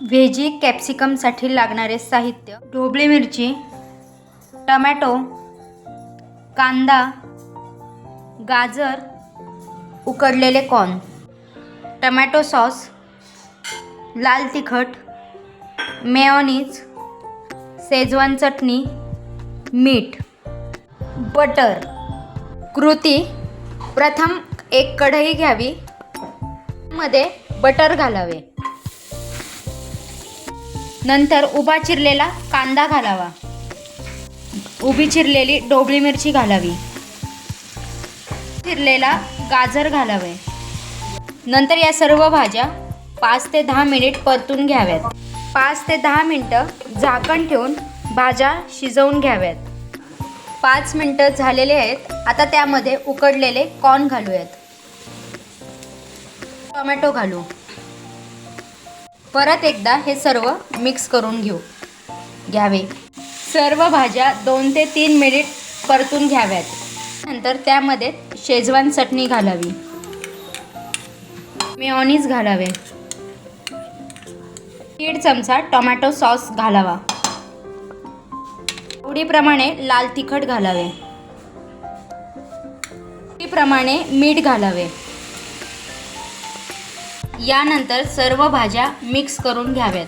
Veggie कॅप्सिकमसाठी लागणारे साहित्य ढोबळी मिरची टमॅटो कांदा गाजर उकडलेले कॉर्न टमॅटो सॉस लाल तिखट मेयोनीज शेजवान चटणी मीठ बटर. कृती प्रथम एक कढई घ्यावी मध्ये बटर घालावे. नंतर उभा चिरलेला कांदा घालावा. उभी चिरलेली डोबळी मिरची घालावी. चिरलेला गाजर घालावे. नंतर या सर्व भाज्या पाच ते दहा मिनिट परतून घ्याव्यात. पाच ते दहा मिनटं झाकण ठेवून भाज्या शिजवून घ्याव्यात. पाच मिनटं झालेले आहेत. आता त्यामध्ये उकडलेले कॉर्न घालूयात. टोमॅटो घालू. परत एकदा हे सर्व मिक्स करून घेऊ. घ्यावे. सर्व भाज्या दोन ते तीन मिनिट परतून घ्याव्यात. नंतर त्यामध्ये शेजवान चटणी घालावी. मेऑनीज घालावे. दीड चमचा टोमॅटो सॉस घालावा. आवडीप्रमाणे लाल तिखट घालावे. आवडीप्रमाणे मीठ घालावे. यानंतर सर्व भाज्या मिक्स करून घ्याव्यात.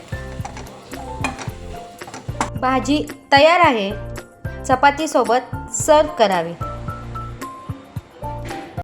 भाजी तयार आहे. चपातीसोबत सर्व करावी.